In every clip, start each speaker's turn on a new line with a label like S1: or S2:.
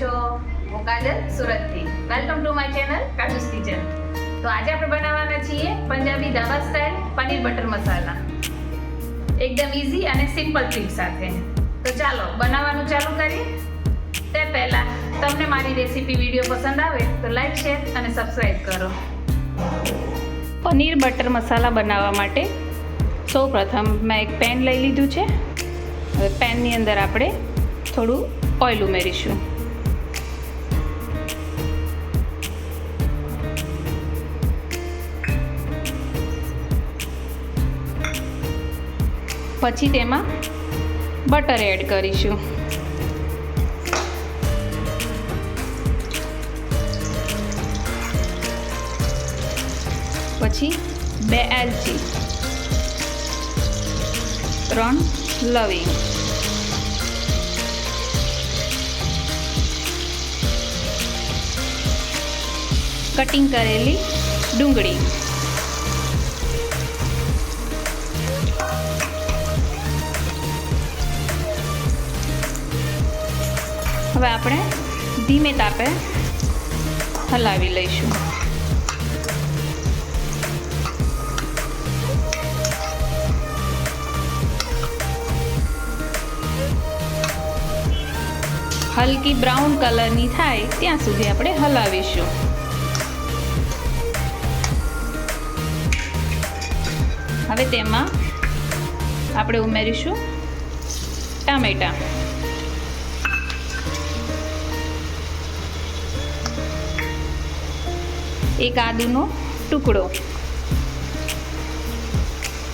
S1: છો હું કાજલ સુરતથી. Welcome to my channel Kaju's kitchen તો આજે આપણે બનાવવાના છીએ પંજાબી ધાબા સ્ટાઇલ પનીર બટર મસાલા. એકદમ ઇઝી અને સિમ્પલ ટ્રીક સાથે. તો ચાલો, બનાવવાનું ચાલુ કરીએ. તે પહેલાં તમને મારી રેસીપી વીડિયો પસંદ આવે તો લાઈક શેર અને સબસ્ક્રાઈબ કરો. પનીર બટર મસાલા બનાવવા માટે સૌ પ્રથમ મેં એક પેન લઈ લીધું છે. હવે પેનની અંદર આપણે થોડું ઓઇલ ઉમેરીશું. પછી તેમાં બટર એડ કરીશું. પછી બે એલચી ત્રણ લવિંગ. કટિંગ કરેલી ડુંગળી. હવે આપણે ધીમે તાપે હલાવી લઈશું. હલકી બ્રાઉન કલરની થાય ત્યાં સુધી આપણે હલાવીશું. હવે તેમાં આપણે ઉમેરીશું ટામેટા. એક આદુનો ટુકડો.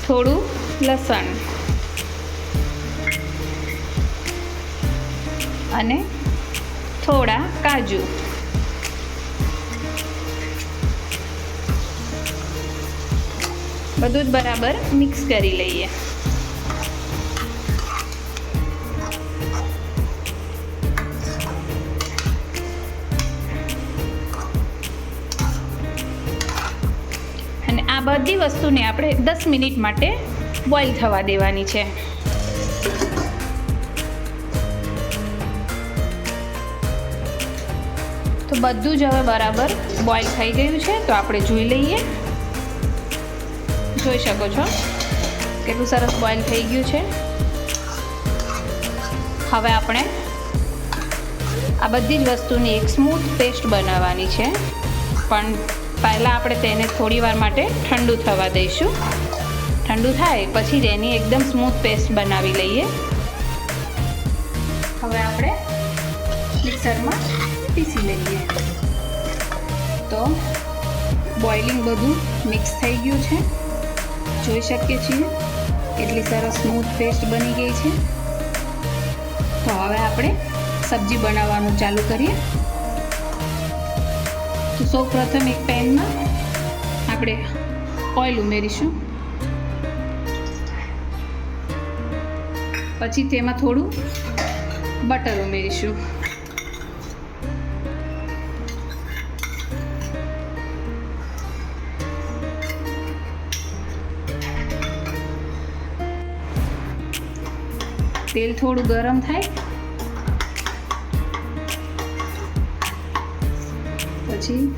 S1: થોડું લસણ. અને થોડા કાજુ. બધું જ બરાબર મિક્સ કરી લઈએ. બધી વસ્તુને આપણે દસ મિનિટ માટે બોઇલ થવા દેવાની છે. તો બધું જ હવે બરાબર બોઇલ થઈ ગયું છે, તો આપણે જોઈ લઈએ. જોઈ શકો છો કેટલું સરસ બોઇલ થઈ ગયું છે. હવે આપણે આ બધી જ વસ્તુની એક સ્મૂથ પેસ્ટ બનાવવાની છે, પણ પહેલાં આપણે તેને થોડી વાર માટે ઠંડુ થવા દઈશું. ઠંડુ થાય પછી તેની એકદમ સ્મૂથ પેસ્ટ બનાવી લઈએ. હવે આપણે મિક્સરમાં પીસી લઈએ. તો બોઇલિંગ બધું મિક્સ થઈ ગયું છે. જોઈ શકીએ છીએ કેટલી સરસ સ્મૂથ પેસ્ટ બની ગઈ છે. તો હવે આપણે સબ્જી બનાવવાનું ચાલુ કરીએ. તો સૌ પ્રથમ એક પેનમાં આપણે ઓઇલ ઉમેરીશું. પછી તેમાં થોડું બટર ઉમેરીશું. તેલ થોડું ગરમ થાય પછી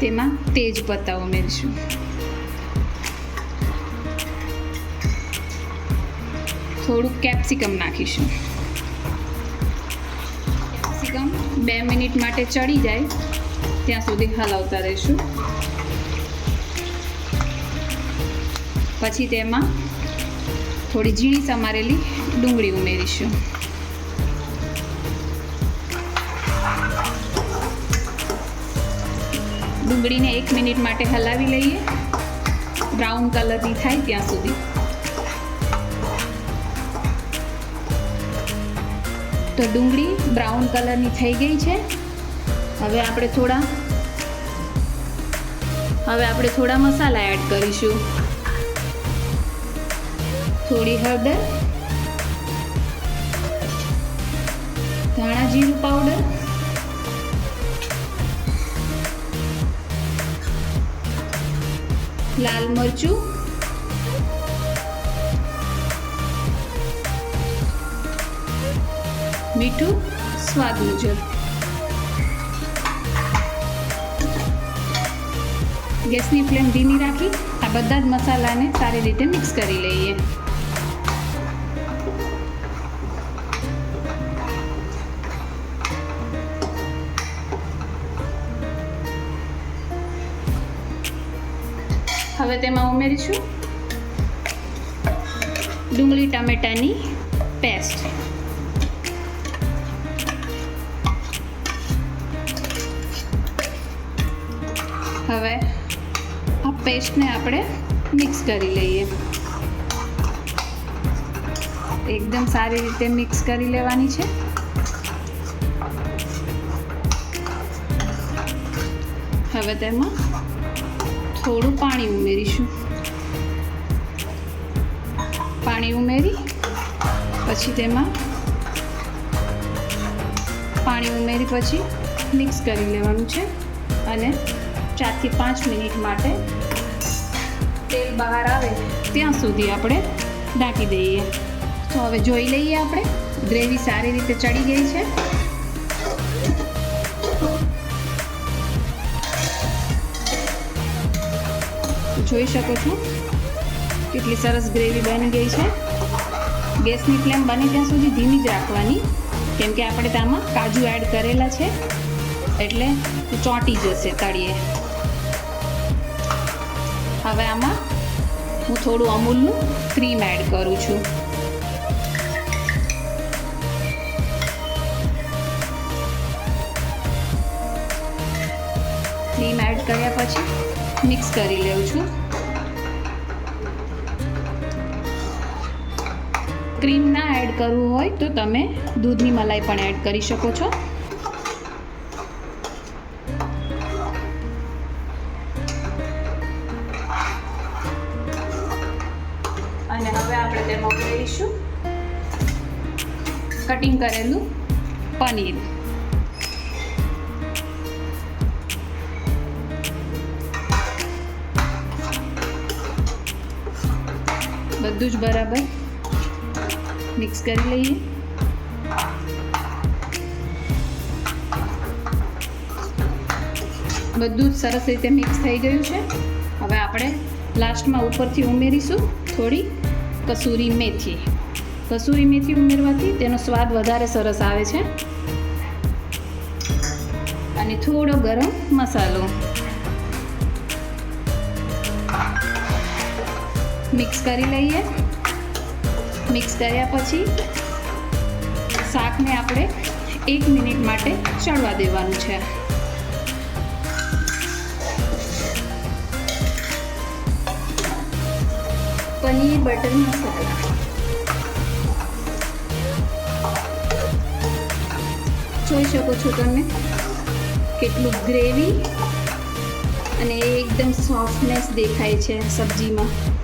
S1: તેમાં તેજ પત્તા ઉમેરીશું થોડુંક કેપ્સિકમ નાખીશું. કેપ્સિકમ બે મિનિટ માટે ચડી જાય. ત્યાં સુધી હલાવતા રહીશું. પછી તેમાં થોડી ઝીણી સમારેલી ડુંગળી ઉમેરીશું. ડુંગળીને એક મિનિટ માટે હલાવી લઈએ. બ્રાઉન કલરની થાય ત્યાં સુધી. તો ડુંગળી બ્રાઉન કલરની થઈ ગઈ છે. હવે આપણે થોડા હવે આપણે થોડા મસાલા એડ કરીશું. થોડી હળદર, ધાણા જીરું પાવડર લાલ મરચું. મીઠું સ્વાદ મુજબ. ગેસની ફ્લેમ ધીમી રાખી આ બધા જ મસાલાને સારી રીતે મિક્સ કરી લઈએ. હવે તેમાં ઉમેરીશું ડુંગળી ટામેટાની પેસ્ટ. હવે આ પેસ્ટને આપણે મિક્સ કરી લઈએ. એકદમ સારી રીતે મિક્સ કરી લેવાની છે. હવે તેમાં થોડું પાણી ઉમેરીશું. પાણી ઉમેરી, પછી તેમાં પાણી ઉમેરી પછી મિક્સ કરી લેવાનું છે અને ચારથી પાંચ મિનિટ માટે તેલ બહાર આવે ત્યાં સુધી આપણે ઢાંકી દઈએ. તો હવે જોઈ લઈએ આપણે. ગ્રેવી સારી રીતે ચડી ગઈ છે. જોઈ શકો છો. કેટલી સરસ ગ્રેવી બની ગઈ છે. ગેસની ફ્લેમ બને ત્યાં સુધી ધીમી જ રાખવાની. કેમ કે આપણે તેમાં કાજુ એડ કરેલા છે. એટલે ચોંટી જશે તળીએ. હવે આમાં હું થોડું અમૂલનું ક્રીમ એડ કરું છું. ક્રીમ એડ કર્યા પછી મિક્સ કરી લઉં છું. ક્રીમ ના એડ કરવું હોય તો તમે દૂધની મલાઈ પણ એડ કરી શકો છો. અને હવે આપણે તેમાં ઉમેરીશું. કટિંગ કરેલું પનીર. બધું જ બરાબર. મિક્સ કરી લઈએ. બધું જ સરસ રીતે મિક્સ થઈ ગયું છે. હવે આપણે લાસ્ટમાં ઉપરથી ઉમેરીશું થોડી કસૂરી મેથી. કસૂરી મેથી ઉમેરવાથી તેનો સ્વાદ વધારે સરસ આવે છે. અને થોડો ગરમ મસાલો. મિક્સ કરી લઈએ. મિક્સ કર્યા પછી શાકને આપણે એક મિનિટ માટે ચડવા દેવાનું છે. પનીર બટર મસાલા. જોઈ શકો છો તમે કેટલું ગ્રેવી અને એકદમ સોફ્ટનેસ દેખાય છે સબ્જીમાં.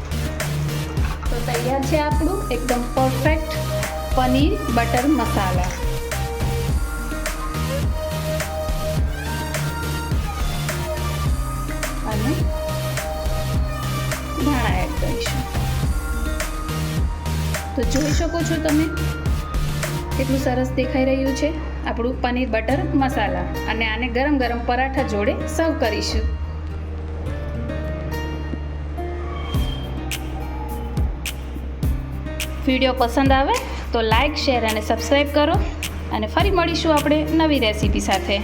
S1: તૈયાર છે આપણું એકદમ પરફેક્ટ પનીર બટર મસાલા. અને ધાણા એડ કરીશું. તો જોઈ શકો છો તમે કેટલું સરસ દેખાઈ રહ્યું છે આપણું પનીર બટર મસાલા. અને આને ગરમ ગરમ પરાઠા જોડે સર્વ કરીશું. વીડિયો પસંદ આવે તો લાઇક શેર અને સબસ્ક્રાઈબ કરો. અને ફરી મળીશું આપણે નવી રેસીપી સાથે.